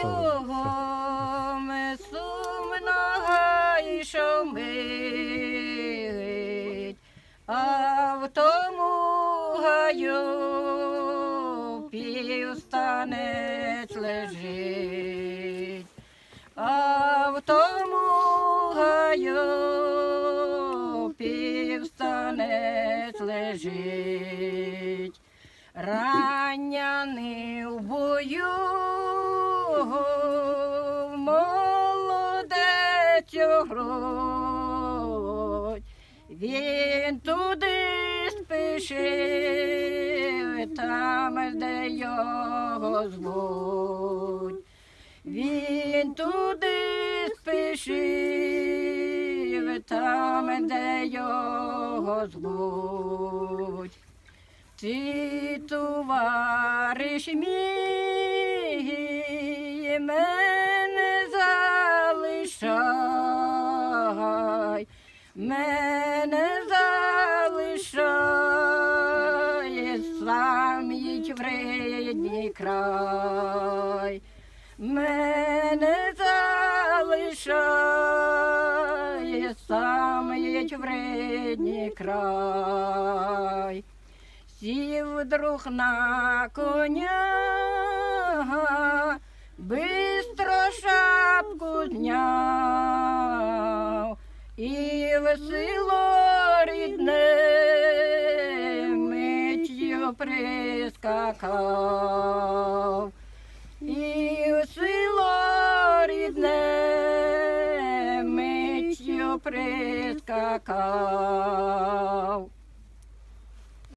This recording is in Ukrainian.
кругом сумного і шумить, а в тому гаю півстанець лежить, а в тому гаю півстанець лежить. Ранняний в бою, молодець у. Він туди спішив, там, де його звуть. Він туди спішив, там, де його звуть. Ти, товариш мій, залишай, мене залишай, сам їдь в рідний край, мене залишай, сам їдь в рідний край. Сів друг на коня, весело рідне миттю прискакав, і весело рідне миттю прискакав.